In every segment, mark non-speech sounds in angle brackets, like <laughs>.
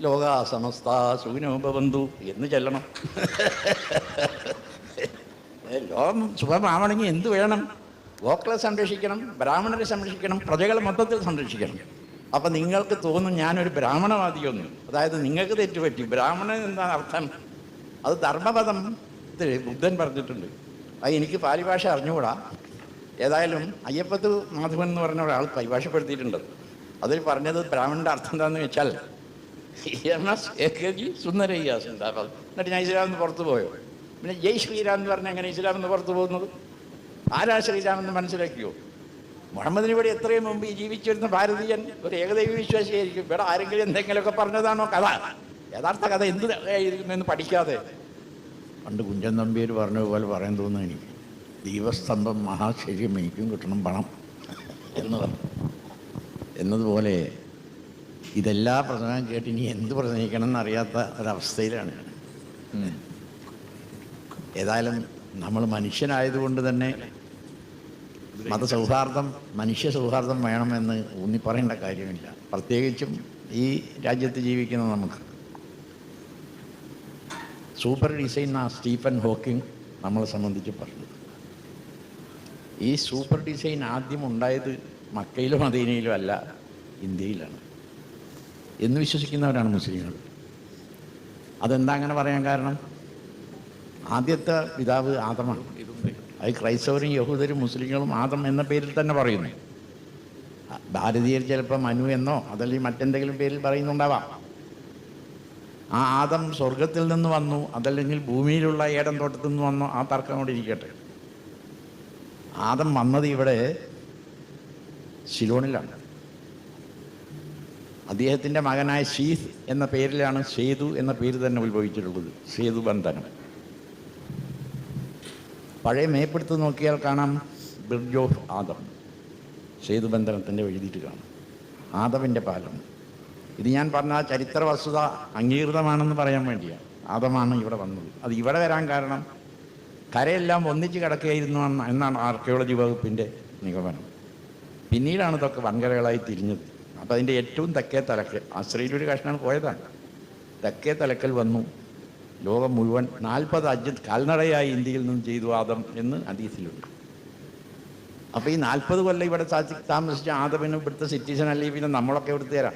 ലോക സമസ്ത എന്ന് ചെല്ലണം. ലോകം സുഖമാവണമെങ്കിൽ എന്ത് വേണം? ഗോക്കളെ സംരക്ഷിക്കണം ബ്രാഹ്മണരെ സംരക്ഷിക്കണം പ്രജകളെ മൊത്തത്തിൽ സംരക്ഷിക്കണം. അപ്പം നിങ്ങൾക്ക് തോന്നും ഞാനൊരു ബ്രാഹ്മണവാദിയൊന്നും. അതായത് നിങ്ങൾക്ക് തെറ്റുപറ്റി. ബ്രാഹ്മണൻ എന്താണ് അർത്ഥം? അത് ധർമ്മപദം ബുദ്ധൻ പറഞ്ഞിട്ടുണ്ട്. അത് എനിക്ക് പാരിഭാഷ അറിഞ്ഞുകൂടാ. ഏതായാലും അയ്യപ്പത്ത് മാധവൻ എന്ന് പറഞ്ഞ ഒരാൾ പരിഭാഷപ്പെടുത്തിയിട്ടുണ്ട്. അതിൽ പറഞ്ഞത് ബ്രാഹ്മണന്റെ അർത്ഥം എന്താണെന്ന് വെച്ചാൽ സുന്ദരയ്യാസ് ഉണ്ടാകും എന്നിട്ട് ഞാൻ ഇസ്ലാം എന്ന് പുറത്തു പോയോ? പിന്നെ ജയ് ശ്രീരാം എന്ന് പറഞ്ഞാൽ എങ്ങനെ ഇസ്ലാം എന്ന് പുറത്തു പോകുന്നത്? ആരാ ശ്രീരാമെന്ന് മനസ്സിലാക്കിയോ? മുഹമ്മദിന് ഇവിടെ എത്രയും മുമ്പ് ഈ ജീവിച്ചിരുന്ന ഭാരതീയൻ ഒരു ഏകദൈവ വിശ്വാസിയായിരിക്കും. ഇവിടെ ആരെങ്കിലും എന്തെങ്കിലുമൊക്കെ പറഞ്ഞതാണോ കഥ? യഥാർത്ഥ കഥ എന്ത് ആയിരിക്കുന്നു എന്ന് പഠിക്കാതെ. പണ്ട് കുഞ്ചൻ നമ്പിയിൽ പറഞ്ഞ പോലെ പറയാൻ തോന്നുന്നു എനിക്ക്. ദീപസ്തംഭം മഹാശരീരം എനിക്കും കിട്ടണം പണം എന്ന് പറഞ്ഞു. എന്നതുപോലെ ഇതെല്ലാ പ്രസംഗം കേട്ട് ഇനി എന്ത് പ്രസംഗിക്കണം എന്നറിയാത്ത ഒരവസ്ഥയിലാണ്. ഏതായാലും നമ്മൾ മനുഷ്യനായതുകൊണ്ട് തന്നെ മതസൗഹാർദ്ദം മനുഷ്യ സൗഹാർദ്ദം വേണമെന്ന് ഊന്നി പറയേണ്ട കാര്യമില്ല. പ്രത്യേകിച്ചും ഈ രാജ്യത്ത് ജീവിക്കുന്ന നമുക്ക്. സൂപ്പർ ഡിസൈൻ ആ സ്റ്റീഫൻ ഹോക്കിംഗ് നമ്മളെ സംബന്ധിച്ച് പറഞ്ഞു. ഈ സൂപ്പർ ഡിസൈൻ ആദ്യം ഉണ്ടായത് മക്കയിലും മദീനയിലും അല്ല ഇന്ത്യയിലാണ്. എന്ന് വിശ്വസിക്കുന്നവരാണ് മുസ്ലിങ്ങൾ. അതെന്താ അങ്ങനെ പറയാൻ കാരണം? ആദ്യത്തെ പിതാവ് ആദമാണ് അത് ക്രൈസ്തവരും യഹൂദരും മുസ്ലിങ്ങളും ആദം എന്ന പേരിൽ തന്നെ പറയുന്നു. ഭാരതീയർ ചിലപ്പോൾ മനു എന്നോ അതല്ലെങ്കിൽ മറ്റെന്തെങ്കിലും പേരിൽ പറയുന്നുണ്ടാവാം. ആ ആദം സ്വർഗത്തിൽ നിന്ന് വന്നു അതല്ലെങ്കിൽ ഭൂമിയിലുള്ള ഏടം തോട്ടത്തിൽ നിന്ന് വന്നു ആ തർക്കം കൂടി ഇരിക്കട്ടെ. ആദം വന്നത് ഇവിടെ ശിലോണിലാണ്. അദ്ദേഹത്തിന്റെ മകനായ ഷീസ് എന്ന പേരിലാണ് സേതു എന്ന പേര് തന്നെ ഉത്ഭവിച്ചിട്ടുള്ളത്. സേതു ബന്ധനം. പഴയ മേപ്പെടുത്ത് നോക്കിയാൽ കാണാം ബ്രിഡ്ജ് ഓഫ് ആദം. സേതു ബന്ധനത്തിന്റെ എഴുതിയിട്ട് കാണാം. ആദമിന്റെ പാലം. ഇത് ഞാൻ പറഞ്ഞ ചരിത്ര വസ്തുത അംഗീകൃതമാണെന്ന് പറയാൻ വേണ്ടിയാണ്. ആദമാണ് ഇവിടെ വന്നത്. അത് ഇവിടെ വരാൻ കാരണം കരയെല്ലാം ഒന്നിച്ച് കിടക്കുകയായിരുന്നു എന്നാണ് ആർക്കിയോളജി വകുപ്പിന്റെ നിഗമനം. പിന്നീടാണ് ഇതൊക്കെ വൻകരകളായി തിരിഞ്ഞത്. അപ്പോൾ അതിന്റെ ഏറ്റവും തെക്കേ തലക്കൽ ആശ്രയിലൊരു കഷ്ണമാണ് പോയതാണ്. തെക്കേ തലക്കൽ വന്നു. ലോകം മുഴുവൻ നാൽപ്പത് അജ് കാൽനടയായി ഇന്ത്യയിൽ നിന്നും ചെയ്തു ആദം എന്ന് അതീസിലുണ്ട് അപ്പോൾ ഈ നാൽപ്പത് കൊല്ലം ഇവിടെ സാധി താമസിച്ച ആദമിന് ഇവിടുത്തെ സിറ്റിസൺ അല്ലെങ്കിൽ പിന്നെ നമ്മളൊക്കെ ഇവിടുത്തെ തരാം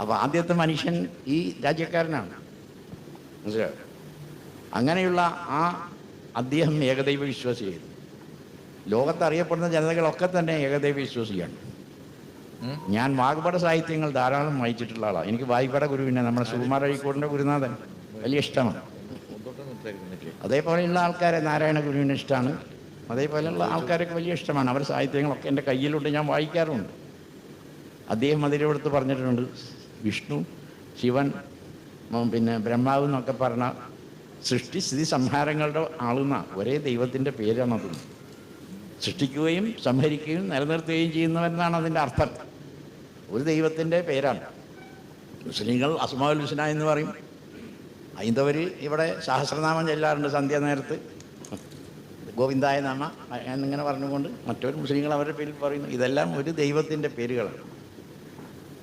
അപ്പോൾ ആദ്യത്തെ മനുഷ്യൻ ഈ രാജ്യക്കാരനാണ്. മനസ്സിലായോ? അങ്ങനെയുള്ള ആ അദ്ദേഹം ഏകദൈവ വിശ്വാസിയായിരുന്നു ലോകത്ത് അറിയപ്പെടുന്ന ജനതകളൊക്കെ തന്നെ ഏകദൈവ വിശ്വസിക്കുകയാണ്. ഞാൻ വാഗ്പട സാഹിത്യങ്ങൾ ധാരാളം വായിച്ചിട്ടുള്ള ആളാണ് എനിക്ക് വായ്പട ഗുരുവിനെ നമ്മുടെ സുകുമാര അഴീക്കോടിന്റെ ഗുരുനാഥൻ. വലിയ ഇഷ്ടമാണ്. അതേപോലെയുള്ള ആൾക്കാരെ നാരായണ ഗുരുവിന് ഇഷ്ടമാണ് അതേപോലെയുള്ള ആൾക്കാരൊക്കെ വലിയ ഇഷ്ടമാണ്. അവരുടെ സാഹിത്യങ്ങളൊക്കെ എന്റെ കയ്യിലുണ്ട്. ഞാൻ വായിക്കാറുണ്ട്. അദ്ദേഹം അതിലെടുത്ത് പറഞ്ഞിട്ടുണ്ട്. വിഷ്ണു ശിവൻ പിന്നെ ബ്രഹ്മാവ് എന്നൊക്കെ പറഞ്ഞ സൃഷ്ടി സ്ഥിതി സംഹാരങ്ങളുടെ ആളുന്ന. ഒരേ ദൈവത്തിന്റെ പേരാണത്. സൃഷ്ടിക്കുകയും സംഹരിക്കുകയും നിലനിർത്തുകയും ചെയ്യുന്നവരെന്നാണ് അതിന്റെ അർത്ഥം. ഒരു ദൈവത്തിന്റെ പേരാണ്. മുസ്ലിങ്ങൾ അസ്മാഉൽ ഹുസ്ന എന്ന് പറയും. ഹൈന്ദവർ ഇവിടെ സഹസ്രനാമം ചെല്ലാറുണ്ട് സന്ധ്യ നേരത്ത്. ഗോവിന്ദായ നാമ എന്നിങ്ങനെ പറഞ്ഞുകൊണ്ട് മറ്റൊരു മുസ്ലിങ്ങൾ അവരുടെ പേരിൽ പറയുന്നു. ഇതെല്ലാം ഒരു ദൈവത്തിന്റെ പേരുകളാണ്.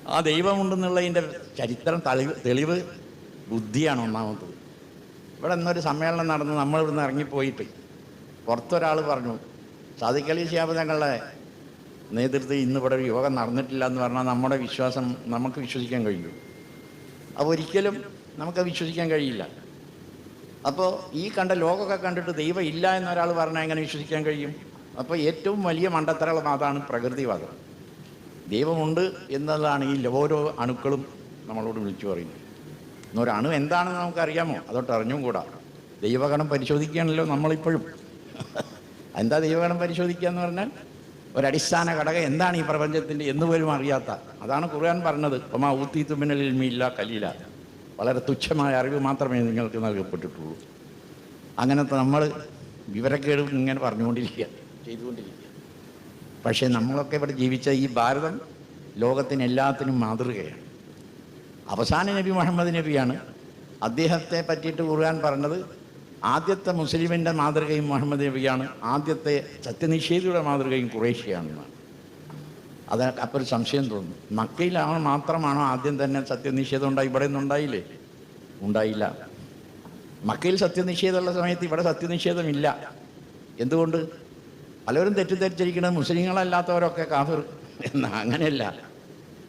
ആ ദൈവമുണ്ടെന്നുള്ളതിന്റെ ചരിത്രം തെളിവ് തെളിവ് ബുദ്ധിയാണ് ഒന്നാമത്തത്. ഇവിടെ ഇന്നൊരു സമ്മേളനം നടന്ന്. നമ്മൾ ഇവിടുന്ന് ഇറങ്ങിപ്പോയിട്ട് പുറത്തൊരാൾ പറഞ്ഞു സാദിഖലി ശിഹാബ് തങ്ങളുടെ നേതൃത്വം ഇന്ന് ഇവിടെ ഒരു യോഗം നടന്നിട്ടില്ല എന്ന് പറഞ്ഞാൽ നമ്മുടെ വിശ്വാസം നമുക്ക് വിശ്വസിക്കാൻ കഴിയും. അപ്പോൾ ഒരിക്കലും നമുക്ക് വിശ്വസിക്കാൻ കഴിയില്ല. അപ്പോൾ ഈ കണ്ട ലോകമൊക്കെ കണ്ടിട്ട് ദൈവം ഇല്ല എന്നൊരാൾ പറഞ്ഞാൽ എങ്ങനെ വിശ്വസിക്കാൻ കഴിയും? അപ്പോൾ ഏറ്റവും വലിയ മണ്ടത്തരളം അതാണ് പ്രകൃതിവാദം. ദൈവമുണ്ട് എന്നതാണ് ഈ ഓരോ അണുക്കളും നമ്മളോട് വിളിച്ചു പറയുന്നത്. അണു എന്താണെന്ന് നമുക്കറിയാമോ? അതോട്ട് അറിഞ്ഞും കൂടാ. ദൈവഗണം പരിശോധിക്കുകയാണല്ലോ നമ്മളിപ്പോഴും. എന്താ ദൈവഗണം പരിശോധിക്കുക എന്ന് പറഞ്ഞാൽ ഒരടിസ്ഥാന ഘടകം എന്താണ് ഈ പ്രപഞ്ചത്തിന്റെ എന്ന് പോലും അറിയാത്ത. അതാണ് ഖുർആൻ പറഞ്ഞത് ഒമാ ഊത്തി തുമ്മിനലിൽ മീല്ല കലീല. വളരെ തുച്ഛമായ അറിവ് മാത്രമേ നിങ്ങൾക്ക് നൽകപ്പെട്ടിട്ടുള്ളൂ. അങ്ങനത്തെ നമ്മൾ വിവരക്കേട് ഇങ്ങനെ പറഞ്ഞുകൊണ്ടിരിക്കുക ചെയ്തുകൊണ്ടിരിക്കുക. പക്ഷേ നമ്മളൊക്കെ ഇവിടെ ജീവിച്ച ഈ ഭാരതം ലോകത്തിനെല്ലാത്തിനും മാതൃകയാണ്. അവസാന നബി മുഹമ്മദ് നബിയാണ് അദ്ദേഹത്തെ പറ്റിയിട്ട് ഖുർആൻ പറഞ്ഞത് ആദ്യത്തെ മുസ്ലിമിന്റെ മാതൃകയും മുഹമ്മദ് നബിയാണ്. ആദ്യത്തെ സത്യനിഷേധിയുടെ മാതൃകയും കുറേശ്യയാണെന്നാണ് അത് അപ്പോൾ സംശയം തോന്നുന്നു. മക്കയിലാണ് മാത്രമാണോ ആദ്യം തന്നെ സത്യനിഷേധം ഉണ്ടായി? ഇവിടെ ഒന്നും ഉണ്ടായില്ലേ? ഉണ്ടായില്ല. മക്കയിൽ സത്യനിഷേധമുള്ള സമയത്ത് ഇവിടെ സത്യനിഷേധമില്ല. എന്തുകൊണ്ട്? പലരും തെറ്റിദ്ധരിച്ചിരിക്കുന്നത് മുസ്ലിങ്ങളല്ലാത്തവരൊക്കെ കാഫിർ എന്ന അങ്ങനെയല്ല.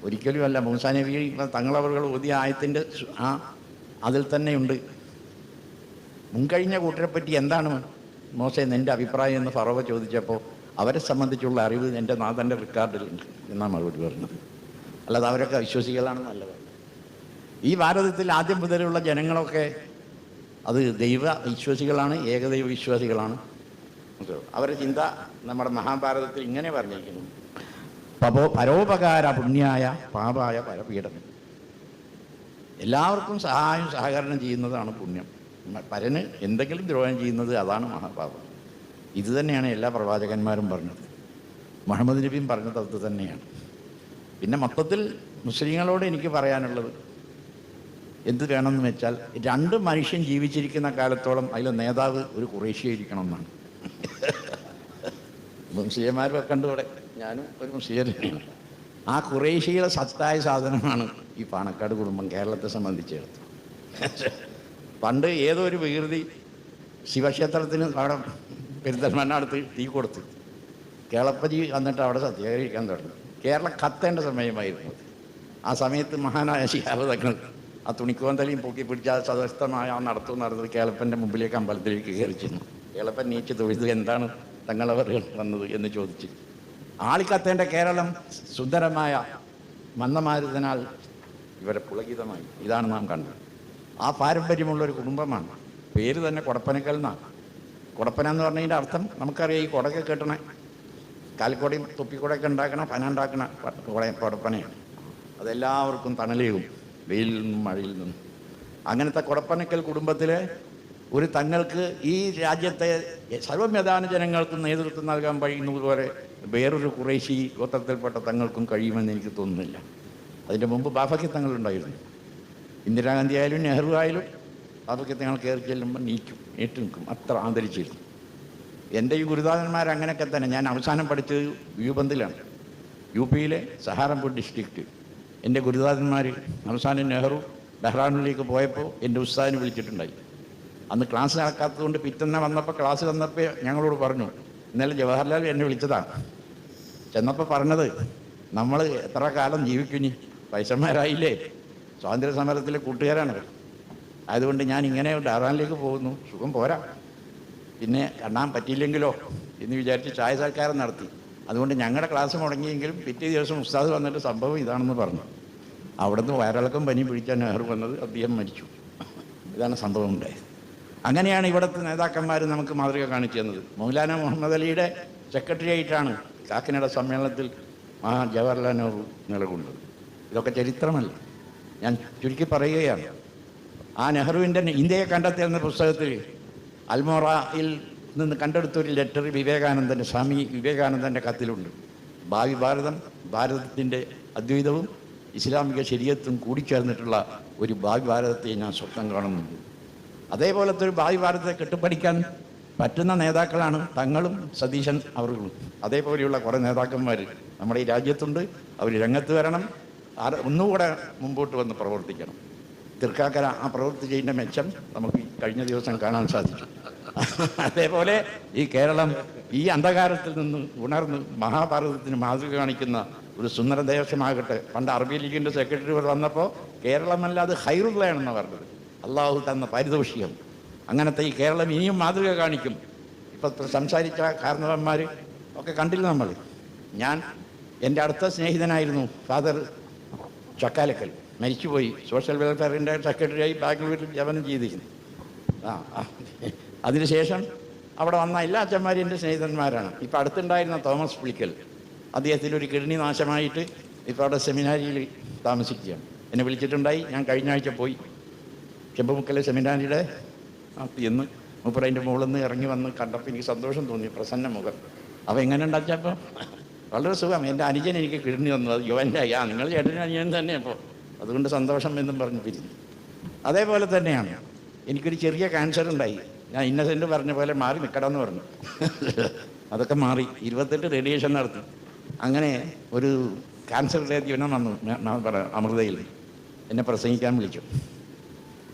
ഒരിക്കലുമല്ല. മൂസാ നബി തങ്ങളവറുകൾ ഓതിയ ആയത്തിന്റെ ആ അതിൽ തന്നെയുണ്ട്. മുൻകഴിഞ്ഞ കൂട്ടരെ പറ്റി എന്താണ് മോശം നിന്റെ അഭിപ്രായം എന്ന് ഫറോവ ചോദിച്ചപ്പോൾ അവരെ സംബന്ധിച്ചുള്ള അറിവ് എന്റെ നാഥന്റെ റെക്കോർഡിലുണ്ട് എന്നാണ് മറുപടി പറഞ്ഞത്. അല്ലാതെ അവരൊക്കെ വിശ്വസികളാണെന്നല്ല നല്ലത് ഈ ഭാരതത്തിൽ ആദ്യം മുതലുള്ള ജനങ്ങളൊക്കെ അത് ദൈവ വിശ്വാസികളാണ് ഏകദൈവ വിശ്വാസികളാണ്. അവരുടെ ചിന്ത നമ്മുടെ മഹാഭാരതത്തിൽ ഇങ്ങനെ പറഞ്ഞിരിക്കുന്നു. പപോ പരോപകാര പുണ്യായ പാപായ പരപീഠനം എല്ലാവർക്കും സഹായം സഹകരണം ചെയ്യുന്നതാണ് പുണ്യം. പരന് എന്തെങ്കിലും ദ്രോഹം ചെയ്യുന്നത് അതാണ് മഹാപാപം. ഇത് തന്നെയാണ് എല്ലാ പ്രവാചകന്മാരും പറഞ്ഞത്. മുഹമ്മദ് നബിയും പറഞ്ഞത് അത് തന്നെയാണ്. പിന്നെ മൊത്തത്തിൽ മുസ്ലിങ്ങളോട് എനിക്ക് പറയാനുള്ളത് എന്ത് വേണമെന്ന് വെച്ചാൽ രണ്ട് മനുഷ്യൻ ജീവിച്ചിരിക്കുന്ന കാലത്തോളം അതിൽ നേതാവ് ഒരു കുറേശ്യായിരിക്കണം എന്നാണ് മുസ്ലിംമാരൊക്കെ കണ്ടുകൂടെ ഞാനും ഒരു മുസ്ലിം ആ കുറേശ്യയുടെ സത്തായ സാധനമാണ് ഈ പാണക്കാട് കുടുംബം കേരളത്തെ സംബന്ധിച്ചിടത്തോളം. പണ്ട് ഏതോ ഒരു വികൃതി ശിവക്ഷേത്രത്തിന് അവിടെ പെരുന്തൽമണ്ണടുത്ത് തീ കൊടുത്ത് കേളപ്പജി വന്നിട്ട് അവിടെ സത്യാഗ്രഹിക്കാൻ തുടങ്ങി. കേരളം കത്തേണ്ട സമയമായിരുന്നു. ആ സമയത്ത് മഹാനായ ശിഹാബതങ്ങൾ ആ തുണിക്കോന്തലയും പൊക്കി പിടിച്ച ആ സദസ്ഥമായ ആ നടത്തു നടന്നത് കേളപ്പന്റെ മുമ്പിലേക്ക് അമ്പലത്തിലേക്ക് കയറി ചെന്നു. കേളപ്പൻ നീച്ച് തൊഴുത് എന്താണ് തങ്ങളവർ വന്നത് എന്ന് ചോദിച്ചു. ആളിക്കത്തേണ്ട കേരളം സുന്ദരമായ മന്ദമാരുതനാൽ ഇവരെ പുളകിതമായി. ഇതാണ് നാം കണ്ടത്. ആ പാരമ്പര്യമുള്ള ഒരു കുടുംബമാണ്. പേര് തന്നെ കൊടപ്പനക്കൽ എന്നാണ്. കുടപ്പന എന്ന് പറഞ്ഞതിന്റെ അർത്ഥം നമുക്കറിയാം ഈ കുടക്കെ കെട്ടണ കാൽക്കോടയും തൊപ്പിക്കുടയൊക്കെ ഉണ്ടാക്കണ പന ഉണ്ടാക്കണ കുടയും കുടപ്പനയാണ്. അതെല്ലാവർക്കും തണലേകും വെയിലിൽ നിന്നും മഴയിൽ നിന്നും. അങ്ങനത്തെ കുടപ്പനക്കൽ കുടുംബത്തിലെ ഒരു തങ്ങൾക്ക് ഈ രാജ്യത്തെ സർവമേധാന ജനങ്ങൾക്കും നേതൃത്വം നൽകാൻ കഴിയുന്നതുപോലെ വേറൊരു കുറേശി ഗോത്രത്തിൽപ്പെട്ട തങ്ങൾക്കും കഴിയുമെന്ന് എനിക്ക് തോന്നുന്നില്ല. അതിന്റെ മുമ്പ് ബാഫയ്ക്ക് തങ്ങളുണ്ടായിരുന്നു. ഇന്ദിരാഗാന്ധി ആയാലും നെഹ്റു ആയാലും അതൊക്കെ നിങ്ങൾ കയറി ചെല്ലുമ്പോൾ നീക്കും ഏറ്റു നിൽക്കും അത്ര ആദരിച്ചിരുന്നു. എന്റെ ഈ ഗുരുദാസന്മാർ അങ്ങനെയൊക്കെ തന്നെ. ഞാൻ അവസാനം പഠിച്ചത് വ്യൂബന്തിലാണ് യു പിയിലെ സഹാറംപൂർ ഡിസ്ട്രിക്റ്റ് എന്റെ ഗുരുദാസന്മാർ അവസാനം നെഹ്റു ബഹ്റാനിലേക്ക് പോയപ്പോൾ എന്റെ ഉസ്താദിനെ വിളിച്ചിട്ടുണ്ടായി. അന്ന് ക്ലാസ് നടക്കാത്തതുകൊണ്ട് പിറ്റന്ന വന്നപ്പോൾ ക്ലാസ് വന്നപ്പോൾ ഞങ്ങളോട് പറഞ്ഞു ഇന്നലെ ജവഹർലാൽ എന്നെ വിളിച്ചതാണ്. ചെന്നപ്പോൾ പറഞ്ഞത് നമ്മൾ എത്ര കാലം ജീവിക്കുഞ്ഞി വയസ്സന്മാരായില്ലേ സ്വാതന്ത്ര്യ സമരത്തിലെ കൂട്ടുകാരാണ് അതുകൊണ്ട് ഞാൻ ഇങ്ങനെ ഡാറാനിലേക്ക് പോകുന്നു. സുഖം പോരാ. പിന്നെ കണ്ണാൻ പറ്റിയില്ലെങ്കിലോ എന്ന് വിചാരിച്ച് ചായ സൽക്കാരം നടത്തി. അതുകൊണ്ട് ഞങ്ങളുടെ ക്ലാസ് മുടങ്ങിയെങ്കിലും പിറ്റേ ദിവസം ഉസ്താദ് വന്നിട്ട് സംഭവം ഇതാണെന്ന് പറഞ്ഞു. അവിടുന്ന് വയറിളക്കം പനി പിടിച്ച നെഹ്റു വന്നത് അദ്ദേഹം മരിച്ചു. ഇതാണ് സംഭവം ഉണ്ടായത്. അങ്ങനെയാണ് ഇവിടുത്തെ നേതാക്കന്മാർ നമുക്ക് മാതൃക കാണിച്ചു തന്നത് മൗലാന മുഹമ്മദ് അലിയുടെ സെക്രട്ടറി ആയിട്ടാണ് കാക്കിനട സമ്മേളനത്തിൽ മഹാ ജവഹർലാൽ നെഹ്റു നിലകൊണ്ടത്. ഇതൊക്കെ ചരിത്രമല്ല. ഞാൻ ചുരുക്കി പറയുകയാണ്. ആ നെഹ്റുവിന്റെ ഇന്ത്യയെ കണ്ടെത്തി എന്ന പുസ്തകത്തിൽ അൽമോറയിൽ നിന്ന് കണ്ടെടുത്തൊരു ലെറ്റർ വിവേകാനന്ദന്റെ സ്വാമി വിവേകാനന്ദന്റെ കത്തിലുണ്ട്. ഭാവി ഭാരതം ഭാരതത്തിന്റെ അദ്വൈതവും ഇസ്ലാമിക ശരീരത്തും കൂടിച്ചേർന്നിട്ടുള്ള ഒരു ഭാവി ഭാരതത്തെ ഞാൻ സ്വപ്നം കാണുന്നുണ്ട് അതേപോലത്തെ ഒരു ഭാവി ഭാരതത്തെ കെട്ടിപ്പടിക്കാൻ പറ്റുന്ന നേതാക്കളാണ് തങ്ങളും സതീശൻ അവர்களுം അതേപോലെയുള്ള കുറേ നേതാക്കന്മാർ നമ്മുടെ ഈ രാജ്യത്തുണ്ട്. അവർ രംഗത്ത് വരണം. ആര- ഒന്നുകൂടെ മുമ്പോട്ട് വന്ന് പ്രവർത്തിക്കണം. തൃക്കാക്കര ആ പ്രവൃത്തി ചെയ്യുന്ന മെച്ചം നമുക്ക് കഴിഞ്ഞ ദിവസം കാണാൻ സാധിച്ചു. അതേപോലെ ഈ കേരളം ഈ അന്ധകാരത്തിൽ നിന്ന് ഉണർന്ന് മഹാഭാരതത്തിന് മാതൃക കാണിക്കുന്ന ഒരു സുന്ദര ദേശമാകട്ടെ. പണ്ട് അറബി ലീഗിന്റെ സെക്രട്ടറി വന്നപ്പോൾ കേരളമല്ല അത് ഹൈറുള്ളയാണെന്ന് പറഞ്ഞത്. അള്ളാഹു തന്ന പാരിതോഷികം. അങ്ങനത്തെ ഈ കേരളം ഇനിയും മാതൃക കാണിക്കും. ഇപ്പം സംസാരിച്ച കാരണവന്മാർ ഒക്കെ കണ്ടില്ല നമ്മൾ ഞാൻ എന്റെ അടുത്ത സ്നേഹിതനായിരുന്നു ഫാദർ ചക്കാലക്കൽ. മരിച്ചുപോയി. സോഷ്യൽ വെൽഫെയറിന്റെ സെക്രട്ടറിയായി ബാംഗ്ലൂരിൽ ജപനം ചെയ്തിരുന്നു ആ. അതിനുശേഷം അവിടെ വന്ന എല്ലാ അച്ഛന്മാരും എന്റെ സ്നേഹിതന്മാരാണ്. ഇപ്പം അടുത്തുണ്ടായിരുന്ന തോമസ് പുളിക്കൽ. അദ്ദേഹത്തിന്റെ ഒരു കിഡ്നി നാശമായിട്ട് ഇപ്പോൾ അവിടെ സെമിനാരിയിൽ താമസിക്കുകയാണ്. എന്നെ വിളിച്ചിട്ടുണ്ടായി. ഞാൻ കഴിഞ്ഞ ആഴ്ച പോയി. ചെമ്പമുക്കലെ സെമിനാരിയുടെ എന്ന് മൂപ്പർ അതിന്റെ മുകളിൽ നിന്ന് ഇറങ്ങി വന്ന് കണ്ടപ്പോൾ എനിക്ക് സന്തോഷം തോന്നി. പ്രസന്ന മുഖം. അപ്പോൾ എങ്ങനെ ഉണ്ടാച്ചപ്പോൾ വളരെ സുഖം. എന്റെ അനുജൻ എനിക്ക് കിഡ്നി തന്നു അത് യുവന്റെ ആ നിങ്ങൾ ചേട്ടനും അനുജൻ തന്നെ അപ്പോൾ അതുകൊണ്ട് സന്തോഷം എന്നും പറഞ്ഞ് പിരിഞ്ഞു. അതേപോലെ തന്നെയാണ്. എനിക്കൊരു ചെറിയ ക്യാൻസർ ഉണ്ടായി. ഞാൻ ഇന്നസെന്റ് പറഞ്ഞ പോലെ മാറി നിൽക്കണമെന്ന് പറഞ്ഞു. അതൊക്കെ മാറി. ഇരുപത്തെട്ട് റേഡിയേഷൻ നടത്തി. അങ്ങനെ ഒരു ക്യാൻസർ ജീവനം വന്നു. അമൃതയിൽ. എന്നെ പ്രസംഗിക്കാൻ വിളിച്ചു.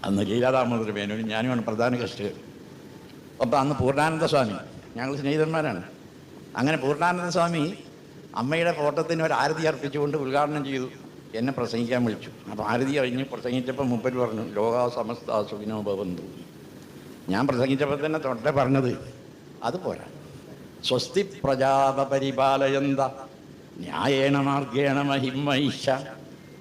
അന്ന് ലീലാദാമോദര മേനോനും ഞാനുമാണ് പ്രധാന ഗസ്റ്റ്. അപ്പം അന്ന് പൂർണാനന്ദ സ്വാമി. ഞങ്ങൾ സ്നേഹിതന്മാരാണ്. അങ്ങനെ പൂർണാനന്ദ സ്വാമി അമ്മയുടെ ഫോട്ടത്തിന് ഒരു ആരതി അർപ്പിച്ചുകൊണ്ട് ഉദ്ഘാടനം ചെയ്തു. എന്നെ പ്രസംഗിക്കാൻ വിളിച്ചു. അപ്പോൾ ആരതി കഴിഞ്ഞ് പ്രസംഗിച്ചപ്പോൾ മുമ്പിൽ പറഞ്ഞു ലോകാ സമസ്ത സുഖിനോ ഭവന്തു. ഞാൻ പ്രസംഗിച്ചപ്പോൾ തന്നെ തൊട്ടെ പറഞ്ഞത് അത് പോരാ. സ്വസ്തി പ്രജാപരിപാലയന്ത ന്യായേണ മാർഗേണ മഹിമൈഷ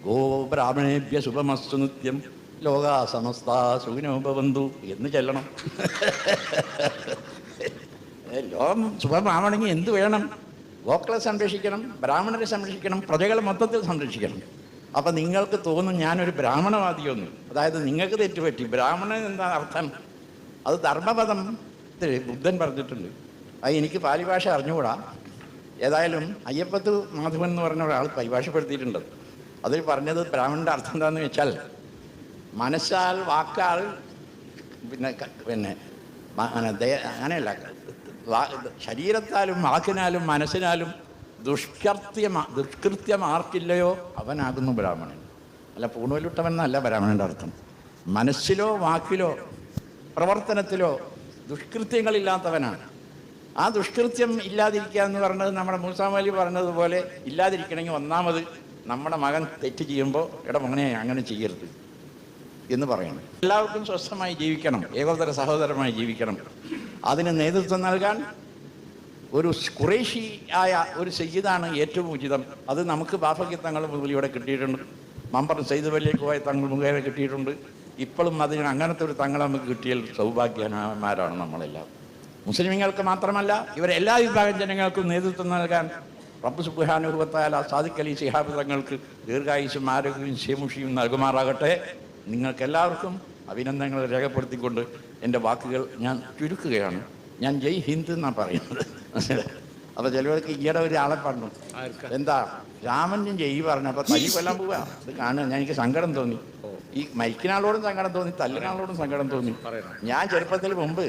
ഗോ ബ്രാഹ്മണേഭ്യ ശുഭമസ്തു നിത്യം ലോകാ സമസ്ത സുഖിനോ ഭവന്തു. എന്ന് ചെല്ലണം. <laughs> ലോകം ശുഭമാവണമെങ്കിൽ എന്ത് വേണം? ഗോക്കളെ സംരക്ഷിക്കണം ബ്രാഹ്മണരെ സംരക്ഷിക്കണം പ്രജകളെ മൊത്തത്തിൽ സംരക്ഷിക്കണം. അപ്പം നിങ്ങൾക്ക് തോന്നും ഞാനൊരു ബ്രാഹ്മണവാദിയൊന്നും. അതായത് നിങ്ങൾക്ക് തെറ്റുപറ്റി. ബ്രാഹ്മണൻ എന്താ അർത്ഥം? അത് ധർമ്മപദം ബുദ്ധൻ പറഞ്ഞിട്ടുണ്ട്. അത് എനിക്ക് പാലിഭാഷ അറിഞ്ഞുകൂടാ. ഏതായാലും അയ്യപ്പത്ത് മാധവൻ എന്ന് പറഞ്ഞ ഒരാൾ പരിഭാഷപ്പെടുത്തിയിട്ടുണ്ട്. അതിൽ പറഞ്ഞത് ബ്രാഹ്മണന്റെ അർത്ഥം എന്താണെന്ന് വെച്ചാൽ മനസ്സാൽ വാക്കാൽ പിന്നെ പിന്നെ അങ്ങനെയല്ല. ശരീരത്താലും വാക്കിനാലും മനസ്സിനാലും ദുഷ്കൃത്യം ദുഷ്കൃത്യം ആർക്കില്ലയോ അവനാകുന്നു ബ്രാഹ്മണൻ. അല്ല പൂണൂലുട്ടവൻ ബ്രാഹ്മണന്റെ അർത്ഥം. മനസ്സിലോ വാക്കിലോ പ്രവർത്തനത്തിലോ ദുഷ്കൃത്യങ്ങളില്ലാത്തവനാണ്. ആ ദുഷ്കൃത്യം ഇല്ലാതിരിക്കുക എന്ന് പറഞ്ഞത് നമ്മുടെ മൂസാമലി പറഞ്ഞതുപോലെ ഇല്ലാതിരിക്കണമെങ്കിൽ ഒന്നാമത് നമ്മുടെ മകൻ തെറ്റ് ചെയ്യുമ്പോൾ എടാ മകനെ അങ്ങനെ ചെയ്യരുത് എന്ന് പറയണം. എല്ലാവർക്കും സ്വസ്ഥമായി ജീവിക്കണം. ഏകോദര സഹോദരമായി ജീവിക്കണം. അതിന് നേതൃത്വം നൽകാൻ ഒരു കുറേശി ആയ ഒരു സയ്യിദാണ് ഏറ്റവും ഉചിതം. അത് നമുക്ക് ബാഫയ്ക്ക് തങ്ങൾ മുതലിവിടെ കിട്ടിയിട്ടുണ്ട്. മമ്പർ സെയ്ത് വലിയ പോയ തങ്ങൾ മുഖേന കിട്ടിയിട്ടുണ്ട്. ഇപ്പോഴും അതിന് അങ്ങനത്തെ ഒരു തങ്ങൾ നമുക്ക് കിട്ടിയാൽ സൗഭാഗ്യന്മാരാണ് നമ്മളെല്ലാം. മുസ്ലിമുകൾക്ക് മാത്രമല്ല ഇവരെല്ലാ വിഭാഗം ജനങ്ങൾക്കും നേതൃത്വം നൽകാൻ റബ്ബ് സുബാനുഭവത്തായ സാദിഖ് അലി ശിഹാബ് തങ്ങൾക്ക് ദീർഘായുസും ആരോഗ്യവും ശേമുഷിയും നൽകുമാറാകട്ടെ. നിങ്ങൾക്ക് എല്ലാവർക്കും അഭിനന്ദനങ്ങൾ രേഖപ്പെടുത്തിക്കൊണ്ട് എന്റെ വാക്കുകൾ ഞാൻ ചുരുക്കുകയാണ്. ഞാൻ ജയ് ഹിന്ദ് എന്നാണ് പറയുന്നത്. അപ്പോൾ ചിലവർക്ക് ഈയിടെ ഒരാളെ പറഞ്ഞു. എന്താ? രാമനും ജയ് പറഞ്ഞപ്പോൾ തല്ലി കൊല്ലാൻ പോവാ. അത് കാണുക. ഞാൻ എനിക്ക് സങ്കടം തോന്നി. ഈ മരിക്കുന്ന സങ്കടം തോന്നി. തല്ലിനാളോടും സങ്കടം തോന്നി. ഞാൻ ചെറുപ്പത്തിൽ മുമ്പ്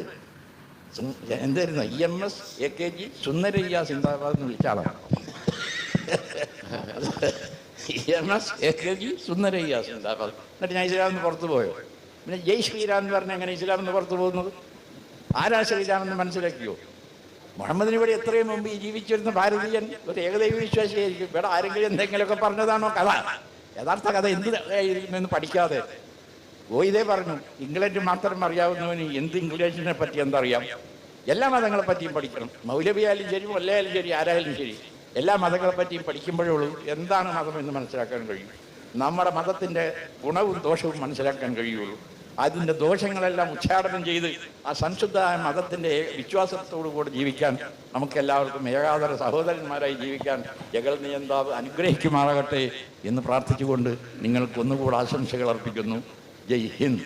എന്തായിരുന്നു? E M S A K G Sundarayya സിന്ദാബാദ് എന്ന് വിളിച്ച ആളാണ് <laughs> E M S A K G Sundarayya സിന്ദാബാദ്. എന്നിട്ട് ഞാൻ ഇതിലാന്ന് പുറത്തു പോയോ? പിന്നെ ജയ് ശ്രീരാം എന്ന് പറഞ്ഞാൽ എങ്ങനെ ഇസ്ലാം എന്ന് പുറത്തു പോകുന്നത്? ആരാ ശ്രീരാമെന്ന് മനസ്സിലാക്കിയോ? മുഹമ്മദിന് ഇവിടെ എത്രയും മുമ്പ് ഈ ജീവിച്ചിരുന്ന ഭാരതീയൻ ഒരു ഏകദൈവ വിശ്വാസിയായിരിക്കും. ഇവിടെ ആരെങ്കിലും എന്തെങ്കിലുമൊക്കെ പറഞ്ഞതാണോ കഥ? യഥാർത്ഥ കഥ എന്ത് എന്ന് പഠിക്കാതെ. ഗോയിതേ പറഞ്ഞു ഇംഗ്ലണ്ട് മാത്രം അറിയാവുന്നവന് എന്ത് ഇംഗ്ലീഷിനെ പറ്റി എന്തറിയാം? എല്ലാ മതങ്ങളെ പറ്റിയും പഠിക്കണം. മൗലവിയായാലും ശരി മൊല്ലയാലും ശരി ആരായാലും ശരി. എല്ലാ മതങ്ങളെ പറ്റിയും പഠിക്കുമ്പോഴുള്ളൂ എന്താണ് മതം എന്ന് മനസ്സിലാക്കാൻ കഴിയും. നമ്മുടെ മതത്തിന്റെ ഗുണവും ദോഷവും മനസ്സിലാക്കാൻ കഴിയുള്ളൂ. അതിന്റെ ദോഷങ്ങളെല്ലാം ഉച്ചാടനം ചെയ്ത് ആ സംശുദ്ധമായ മതത്തിന്റെ വിശ്വാസത്തോടു കൂടി ജീവിക്കാൻ നമുക്കെല്ലാവർക്കും ഏകാതര സഹോദരന്മാരായി ജീവിക്കാൻ ജഗൽ നിയന്താവ് അനുഗ്രഹിക്കുമാറാകട്ടെ എന്ന് പ്രാർത്ഥിച്ചുകൊണ്ട് നിങ്ങൾക്ക് ഒന്നുകൂടെ ആശംസകൾ അർപ്പിക്കുന്നു. ജയ് ഹിന്ദ്.